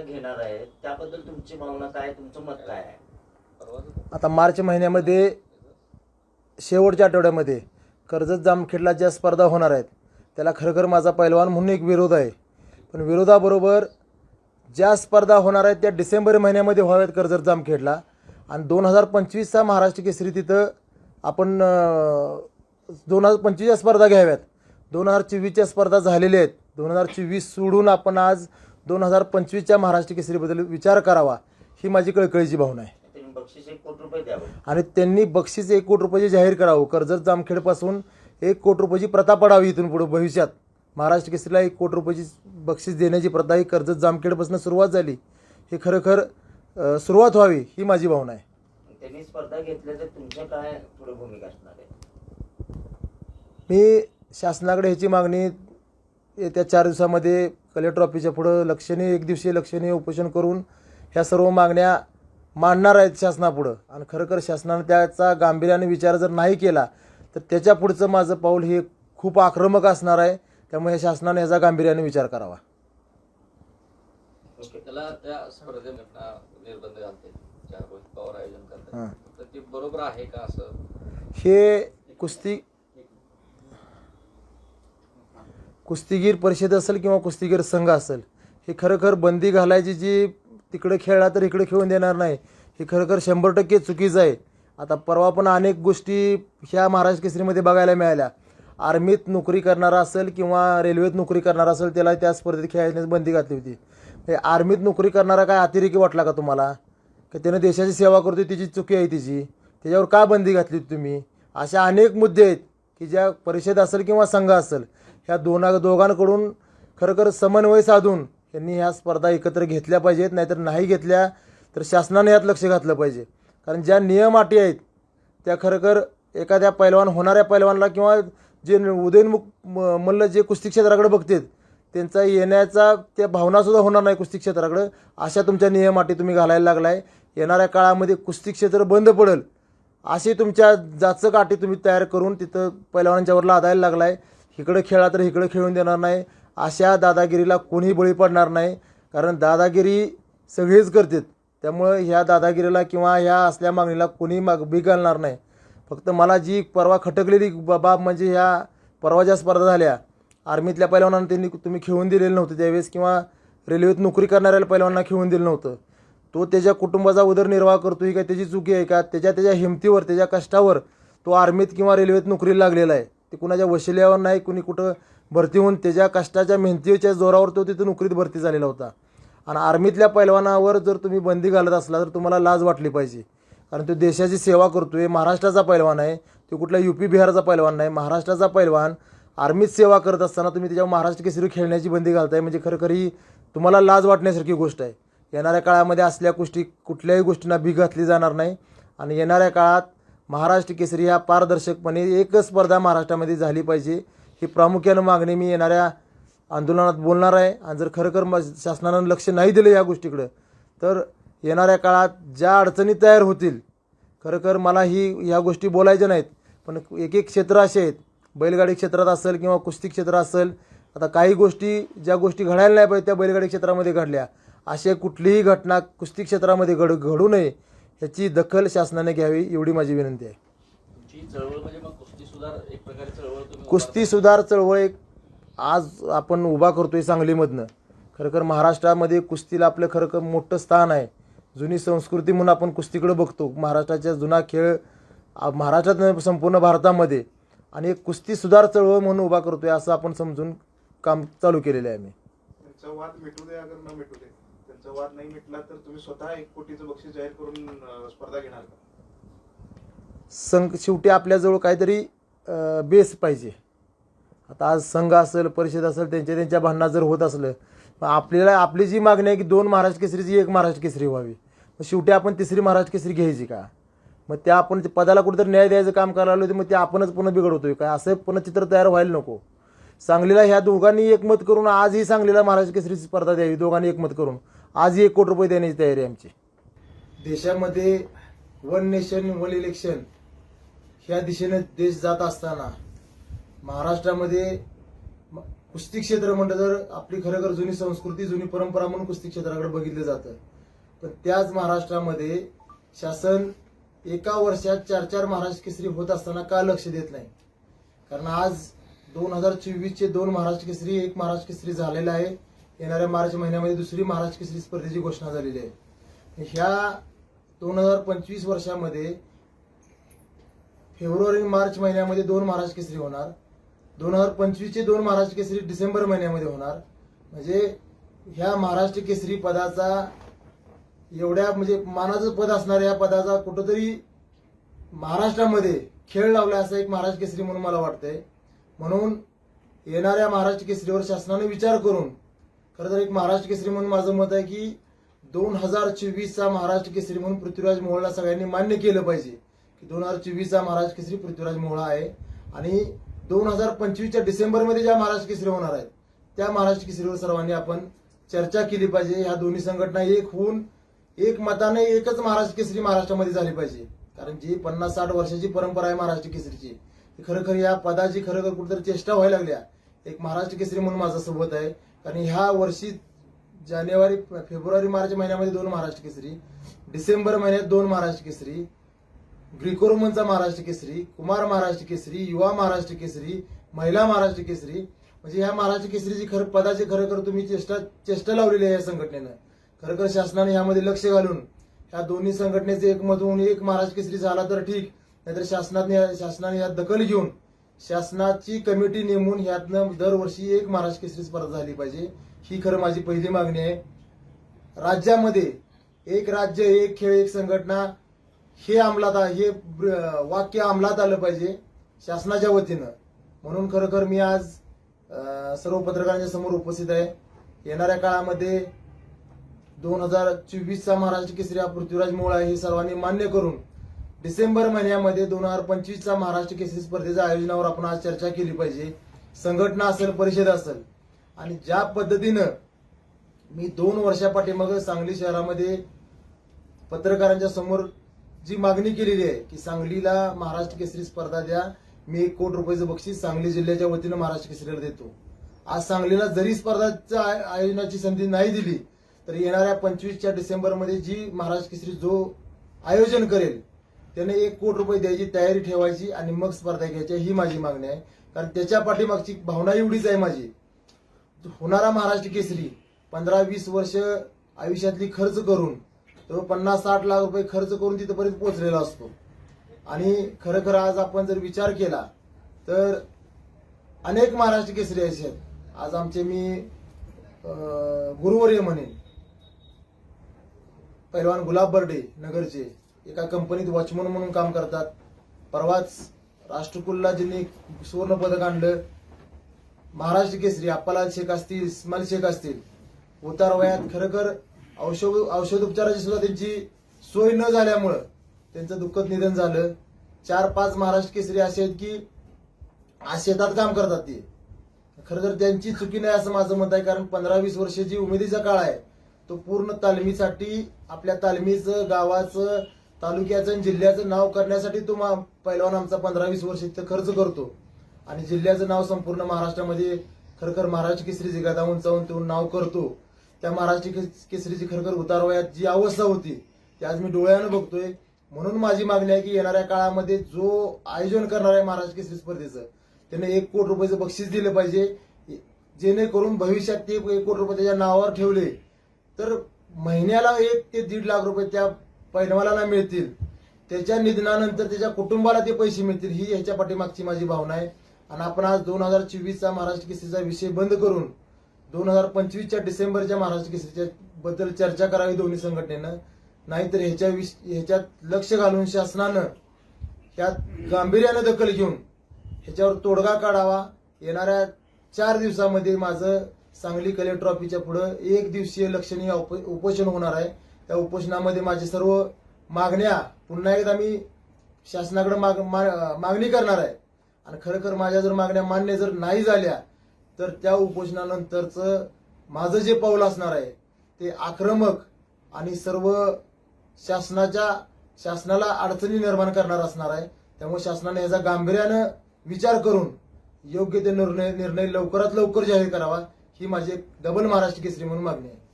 घेणार आहे. त्याबद्दल तुमची भावना काय? तुमचं मत काय आहे? आता मार्च महिन्यामध्ये शेवटच्या आठवड्यामध्ये कर्जत जामखेडला ज्या स्पर्धा होणार आहेत त्याला खरखर माझा पैलवान म्हणून एक विरोध आहे. पण विरोधाबरोबर ज्या स्पर्धा होणार आहेत त्या डिसेंबर महिन्यामध्ये व्हाव्यात कर्जत जामखेडला. आणि दोन हजार पंचवीसचा महाराष्ट्र केसरी तिथं आपण दोन हजार पंचवीसच्या स्पर्धा घ्याव्यात. दोन हजार चोवीसच्या स्पर्धा झालेल्या आहेत. दोन हजार चोवीस सोडून आपण आज दोन हजार पंचवीसच्या महाराष्ट्र केसरीबद्दल विचार करावा ही माझी कळकळीची भावना आहे. आणि त्यांनी बक्षीस एक कोटी रुपयाचे जाहीर करावं कर्जत जामखेडपासून एक कोटी रुपयाची प्रथा पडावी इथून पुढे भविष्यात. महाराष्ट्र केसरीला एक कोटी रुपयाची बक्षीस देण्याची प्रथा ही कर्जत जामखेडपासून सुरुवात झाली. हे खरोखर सुरुवात व्हावी ही माझी भावना आहे. त्यांनी स्पर्धा घेतल्या तर तुमच्या काय पुढे भूमिका असणार आहे? मी शासनाकडे ह्याची मागणी येत्या चार दिवसामध्ये कलेक्टर ऑफिसच्या पुढं लक्षणीय एक दिवसीय लक्षणीय उपोषण करून ह्या सर्व मागण्या मांडणार आहेत शासनापुढं. आणि खरोखर शासनानं त्याचा गांभीर्याने विचार जर नाही केला तर त्याच्या पुढचं माझं पाऊल हे खूप आक्रमक असणार आहे. त्यामुळे ह्या शासनाने ह्याचा गांभीर्याने विचार करावा. ओके. त्याला त्या स्पर्धेत घटना निर्बंध घालते. ज्या रोहित पवार आयोजन. करतात. तर ते बरोबर आहे का असं? हे कुस्ती कुस्तीगीर परिषद असेल किंवा कुस्तीगीर संघ असेल हे खरोखर बंदी घालायची जी तिकडे खेळला तर इकडे खेळून देणार नाही हे खरंखर शंभर टक्के चुकीचं आहे. आता परवा पण अनेक गोष्टी ह्या महाराष्ट्र केसरीमध्ये बघायला मिळाल्या. आर्मीत नोकरी करणारा असेल किंवा रेल्वेत नोकरी करणारा असेल त्याला त्या स्पर्धेत खेळण्यास बंदी घातली होती. आर्मीत नोकरी करणारा काय अतिरेकी वाटला का तुम्हाला? की त्यानं देशाची सेवा करतो तिची चुकी आहे तिची? त्याच्यावर का बंदी घातली होती तुम्ही? अशा अनेक मुद्दे आहेत की ज्या परिषद असेल किंवा संघ असेल ह्या दोना दोघांकडून खरोखर समन्वय साधून यांनी ह्या स्पर्धा एकत्र घेतल्या पाहिजेत नाहीतर नाही घेतल्या तर शासनाने यात लक्ष घातलं पाहिजे. कारण ज्या नियम अटी आहेत त्या खरोखर एखाद्या पैलवान होणाऱ्या पैलवानला किंवा जे उदयनमुख म- मल्ल जे कुस्ती क्षेत्राकडे बघतात त्यांचा येण्याचा त्या भावनासुद्धा होणार नाही कुस्ती क्षेत्राकडं. अशा तुमच्या नियम अटी तुम्ही घालायला लागलाय. येणाऱ्या काळामध्ये कुस्ती क्षेत्र बंद पडेल. अशी तुमच्या जाचक अटी तुम्ही तयार करून तिथं पैलवानांच्यावर लादायला लागलाय. इकडं खेळा तर इकडं खेळून देणार नाही. अशा दादागिरीला कोणीही बळी पडणार नाही. कारण दादागिरी सगळेच करतात. त्यामुळं ह्या दादागिरीला किंवा ह्या असल्या मागणीला कोणी माग बी घालणार नाही. फक्त मला जी परवा खटकलेली बा- बाब म्हणजे ह्या परवा ज्या स्पर्धा झाल्या. आर्मीतल्या पैलवानांना त्यांनी तुम्ही खेळून दिलेलं नव्हतं त्यावेळेस किंवा रेल्वेत नोकरी करणाऱ्या पैलवानांना खेळून दिलं नव्हतं. तो त्याच्या कुटुंबाचा उदरनिर्वाह करतो ही काय त्याची चुकी आहे का? त्याच्या त्याच्या हिमतीवर त्याच्या कष्टावर तो आर्मीत किंवा रेल्वेत नोकरीला लागलेला आहे. ते कुणाच्या वशिल्यावर नाही कुणी कुठं भरती होऊन त्याच्या कष्टाच्या मेहनतीच्या जोरावर तो तिथं नोकरीत भरती झालेला होता. आणि आर्मीतल्या पैलवानावर जर तुम्ही बंदी घालत असला तर तुम्हाला लाज वाटली पाहिजे. कारण तो देशाची सेवा करतो आहे महाराष्ट्राचा पैलवान आहे तो कुठला युपी बिहारचा पैलवान नाही. महाराष्ट्राचा पैलवान आर्मीत सेवा करत असताना तुम्ही त्याच्यावर महाराष्ट्र केसरी खेळण्याची बंदी घालताय म्हणजे खरं ही तुम्हाला लाज वाटण्यासारखी गोष्ट आहे. येणाऱ्या काळामध्ये असल्या गोष्टी कुठल्याही गोष्टींना भी घातली जाणार नाही. आणि येणाऱ्या काळात महाराष्ट्र केसरी ह्या पारदर्शकपणे एकच स्पर्धा महाराष्ट्रामध्ये झाली पाहिजे. ही प्रामुख्यानं मागणी मी येणाऱ्या आंदोलनात बोलणार आहे. आणि जर खरोखर म शासनानं लक्ष नाही दिलं या गोष्टीकडं तर येणाऱ्या काळात ज्या अडचणी तयार होतील खरोखर मला ही ह्या गोष्टी बोलायच्या नाहीत. पण एक एक क्षेत्र असे आहेत. बैलगाडी क्षेत्रात असेल किंवा कुस्ती क्षेत्र असेल आता काही गोष्टी ज्या गोष्टी घडायला नाही पाहिजे त्या बैलगाडी क्षेत्रामध्ये घडल्या. अशा कुठलीही घटना कुस्ती क्षेत्रामध्ये घड घडू नये. ह्याची दखल शासनाने घ्यावी एवढी माझी विनंती आहे. म्हणजे मग कुस्ती सुधार एक प्रकारे चळवळ तुम्ही कुस्ती सुधार चळवळ एक आज आपण उभा करतोय सांगलीमधनं. खरंखर महाराष्ट्रामध्ये कुस्तीला आपलं खरंखर मोठं स्थान आहे. जुनी संस्कृती म्हणून आपण कुस्तीकडे बघतो. महाराष्ट्राच्या जुना खेळ महाराष्ट्रात नाही, संपूर्ण भारतामध्ये. आणि एक कुस्ती सुधार चळवळ म्हणून उभा करतोय असं आपण समजून काम चालू केलेलं आहे आम्ही. तुमचा वाद नाही मिटला तर तुम्ही स्वतः एक कोटीचं बक्षीस जाहीर करून स्पर्धा घेणार का? संघ शेवटी आपल्याजवळ काहीतरी बेस पाहिजे. आता आज संघ असेल परिषद असेल त्यांच्या त्यांच्या भांडणात जर होत असलं मग आपल्याला आपली जी मागणी आहे की दोन महाराष्ट्र केसरीची एक महाराष्ट्र केसरी व्हावी. मग शेवटी आपण तिसरी महाराष्ट्र केसरी घ्यायची का? मग त्या आपण ते पदाला कुठेतरी न्याय द्यायचं काम करायला लागलो मग ते आपणच पुन्हा बिघडवतोय काय असं पुन्हा चित्र तयार व्हायला नको. सांगलीला ह्या दोघांनी एकमत करून आजही सांगलीला महाराष्ट्र केसरीची स्पर्धा द्यावी दोघांनी एकमत करून. आज एक कोटी रुपये देण्याची तयारी आहे आमची. देशामध्ये वन नेशन वन इलेक्शन ह्या दिशेने देश जात असताना महाराष्ट्रामध्ये कुस्ती क्षेत्र म्हणलं तर आपली खरोखर जुनी संस्कृती जुनी परंपरा म्हणून कुस्ती क्षेत्राकडे बघितलं जातं. पण त्याच महाराष्ट्रामध्ये शासन एका वर्षात चार चार महाराष्ट्र केसरी होत असताना का लक्ष देत नाही? कारण आज दोन हजार चोवीसचे दोन महाराष्ट्र केसरी एक महाराष्ट्र केसरी झालेला आहे. येणाऱ्या मार्च महिन्यामध्ये दुसरी महाराष्ट्र केसरी स्पर्धेची घोषणा झालेली आहे. ह्या दोन हजार पंचवीस वर्षामध्ये फेब्रुवारी मार्च महिन्यामध्ये दोन महाराष्ट्र केसरी होणार. दोन हजार पंचवीसचे दोन महाराष्ट्र केसरी डिसेंबर महिन्यामध्ये होणार. म्हणजे ह्या महाराष्ट्र केसरी पदाचा एवढ्या म्हणजे मानाचं पद असणाऱ्या या पदाचा कुठंतरी महाराष्ट्रामध्ये खेळ लावला असा एक महाराष्ट्र केसरी म्हणून मला वाटतंय. म्हणून येणाऱ्या महाराष्ट्र केसरीवर शासनाने विचार करून खरं तर एक महाराष्ट्र केसरी म्हणून माझं मत आहे की दोन हजार चोवीसचा महाराष्ट्र केसरी म्हणून पृथ्वीराज मोहळला सगळ्यांनी मान्य केलं पाहिजे की दोन हजार चोवीसचा महाराष्ट्र केसरी पृथ्वीराज मोहळा आहे. आणि दोन हजार पंचवीसच्या डिसेंबरमध्ये ज्या महाराष्ट्र केसरी होणार आहेत त्या महाराष्ट्र केसरीवर सर्वांनी आपण चर्चा केली पाहिजे. ह्या दोन्ही संघटना एक होऊन एक मताने एकच महाराष्ट्र केसरी महाराष्ट्रामध्ये झाली पाहिजे. कारण जी पन्नास साठ वर्षाची परंपरा आहे महाराष्ट्र केसरीची ती या पदाची खरोखर कुठेतरी चेष्टा व्हायला लागल्या. एक महाराष्ट्र केसरी म्हणून माझा सोबत आहे. कारण ह्या वर्षी जानेवारी फेब्रुवारी मार्च महिन्यामध्ये दोन महाराष्ट्र केसरी. डिसेंबर महिन्यात दोन महाराष्ट्र केसरी. ग्रिको रोमनचा महाराष्ट्र केसरी कुमार महाराष्ट्र केसरी युवा महाराष्ट्र केसरी महिला महाराष्ट्र केसरी. म्हणजे ह्या महाराष्ट्र केसरीची खरं पदाची खरोखर तुम्ही चेष्टा चेष्टा लावलेली आहे या संघटनेनं. खरोखर शासनाने यामध्ये लक्ष घालून ह्या दोन्ही संघटनेचे एकमत होऊन एक महाराष्ट्र केसरी झाला तर ठीक. नाहीतर शासनाने शासनाने यात दखल घेऊन शासनाची कमिटी नेमून ह्यातनं दरवर्षी एक महाराष्ट्र केसरी स्पर्धा झाली पाहिजे. ही खरं माझी पहिली मागणी आहे. राज्यामध्ये एक राज्य एक खेळ एक संघटना हे अंमलात हे वाक्य अंमलात आलं पाहिजे शासनाच्या वतीनं. म्हणून खरोखर मी आज सर्व पत्रकारांच्या समोर उपस्थित आहे. येणाऱ्या काळामध्ये दोन हजार चोवीसचा महाराष्ट्र केसरी हा पृथ्वीराज मोळा हे सर्वांनी मान्य करून डिसेंबर महिन्यामध्ये दोन हजार पंचवीसचा महाराष्ट्र केसरी स्पर्धेच्या आयोजनावर आपण आज चर्चा केली पाहिजे. संघटना असेल परिषद असेल. आणि ज्या पद्धतीनं मी दोन वर्षापाठीमागं सांगली शहरामध्ये पत्रकारांच्या समोर जी मागणी केलेली आहे की सांगलीला महाराष्ट्र केसरी स्पर्धा द्या मी एक कोटी रुपयाचं बक्षीस सांगली जिल्ह्याच्या वतीनं महाराष्ट्र केसरीला देतो. आज सांगलीला जरी स्पर्धाच्या आय- आयोजनाची संधी नाही दिली तर येणाऱ्या पंचवीसच्या डिसेंबरमध्ये जी महाराष्ट्र केसरी जो आयोजन करेल त्याने एक कोटी रुपये द्यायची तयारी ठेवायची आणि मग स्पर्धा घ्यायची. ही माझी मागणी आहे. कारण त्याच्या पाठीमागची भावना एवढीच आहे माझी. होणारा महाराष्ट्र केसरी पंधरा वीस वर्ष आयुष्यातली खर्च करून तो पन्नास साठ लाख रुपये खर्च करून तिथपर्यंत पोहोचलेला असतो. आणि खरं खरं आज आपण जर विचार केला तर अनेक महाराष्ट्र केसरी असे आहेत. आज आमचे मी गुरुवर्य म्हणेन. पैलवान गुलाब बर्डे नगरचे. एका कंपनीत वॉचमन म्हणून काम करतात. परवाच राष्ट्रकुलला ज्यांनी सुवर्ण पदक आणलं महाराष्ट्र केसरी अप्पालाल शेख असतील इस्माल शेख असतील उतार वयात खरोखर औषध औषधोपचाराची सुद्धा त्यांची सोय न झाल्यामुळं त्यांचं दुःखद निधन झालं. चार पाच महाराष्ट्र केसरी असे आहेत की आज शेतात काम करतात ते. खरं तर त्यांची चुकी नाही असं माझं मत आहे कारण पंधरा वीस वर्षाची उमेदीचा काळ आहे. तो पूर्ण तालमीसाठी आपल्या तालमीचं गावाचं तालुक्याचं आणि जिल्ह्याचं नाव करण्यासाठी तो मा- पैलवान आमचा पंधरा वीस वर्ष इथं खर्च करतो. आणि जिल्ह्याचं नाव संपूर्ण महाराष्ट्रामध्ये खरखर महाराष्ट्र केसरी जिगादा उंचावून तो नाव करतो. त्या महाराष्ट्र केस- केसरीची खरखर उतार वयात जी अवस्था होती ती आज मी डोळ्यानं बघतोय. म्हणून माझी मागणी आहे की येणाऱ्या काळामध्ये जो आयोजन करणार आहे महाराष्ट्र केसरी स्पर्धेचं त्याने एक कोटी रुपयाचं बक्षीस दिलं पाहिजे. जेणेकरून भविष्यात ते एक कोटी रुपये त्याच्या नावावर ठेवले. तर महिन्याला एक ते दीड लाख रुपये त्या पैलवानाला मिळतील. त्याच्या निधनानंतर त्याच्या कुटुंबाला ते पैसे मिळतील. ही ह्याच्या पाठीमागची माझी भावना आहे. आणि आपण आज दोन हजार चोवीसचा महाराष्ट्र केसरीचा विषय बंद करून दोन हजार पंचवीसच्या डिसेंबरच्या महाराष्ट्र केसरीच्या बद्दल चर्चा करावी दोन्ही संघटनेनं. नाहीतर ह्याच्या विष ह्याच्यात लक्ष घालून शासनानं ह्यात गांभीर्यानं दखल घेऊन ह्याच्यावर तोडगा काढावा. येणाऱ्या चार दिवसामध्ये माझं सांगली कलेक्टर ऑफिसच्या पुढं एक दिवसीय लक्षणीय उप- उपोषण होणार आहे. त्या उपोषणामध्ये माझे सर्व मागण्या पुन्हा एकदा मी शासनाकडे माग मा- मागणी करणार आहे. आणि खरोखर माझ्या जर मागण्या मान्य जर नाही झाल्या तर त्या उपोषणानंतरचं माझं जे पाऊल असणार आहे ते आक्रमक आणि सर्व शासनाच्या शासनाला अडचणी निर्माण करणार असणार आहे. त्यामुळे शासनाने याचा गांभीर्यानं विचार करून योग्य ते निर्णय निर्णय लवकरात लवकर जाहीर करावा ही माझी एक डबल महाराष्ट्र केसरी म्हणून मागणी आहे.